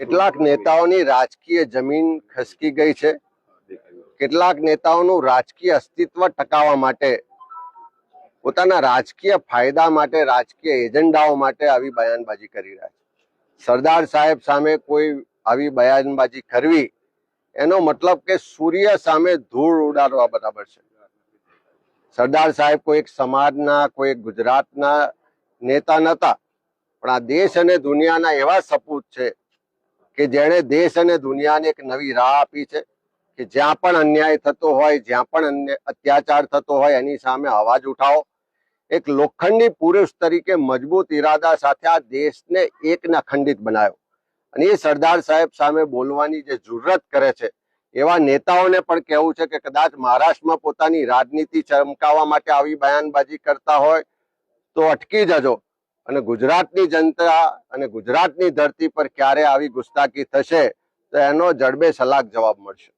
કેટલાક નેતાઓની રાજકીય જમીન ખસકી ગઈ છે. કેટલાક નેતાઓનું રાજકીય અસ્તિત્વ ટકાવવા માટે, પોતાના રાજકીય ફાયદા માટે, રાજકીય એજન્ડાઓ માટે આવી બયાનબાજી કરી રહ્યા છે. સરદાર સાહેબ સામે કોઈ આવી બયાનબાજી કરવી, એનો મતલબ કે સૂર્ય સામે ધૂળ ઉડાડવા બરાબર છે. સરદાર સાહેબ કોઈ એક સમાજના, કોઈ ગુજરાતના નેતા નતા, પણ આ દેશ અને દુનિયાના એવા સપૂત છે કે જેણે દેશ અને દુનિયાને એક નવી રાહ આપી છે કે જ્યાં પણ અન્યાય થતો હોય, જ્યાં પણ અત્યાચાર થતો હોય, એની સામે અવાજ ઉઠાવો. એક લોખંડી પુરુષ તરીકે મજબૂત ઈરાદા સાથે આ દેશને એક ન અખંડિત બનાવ્યો. અને એ સરદાર સાહેબ સામે બોલવાની જે જુરત કરે છે, એવા નેતાઓને પણ કહેવું છે કે કદાચ મહારાષ્ટ્રમાં પોતાની રાજનીતિ ચમકાવવા માટે આવી બયાનબાજી કરતા હોય, તો અટકી જજો. અને ગુજરાતની જનતા અને ગુજરાતની ધરતી પર ક્યારે આવી ગુસ્તાકી થશે, તો એનો જડબે સલાક જવાબ મળશે.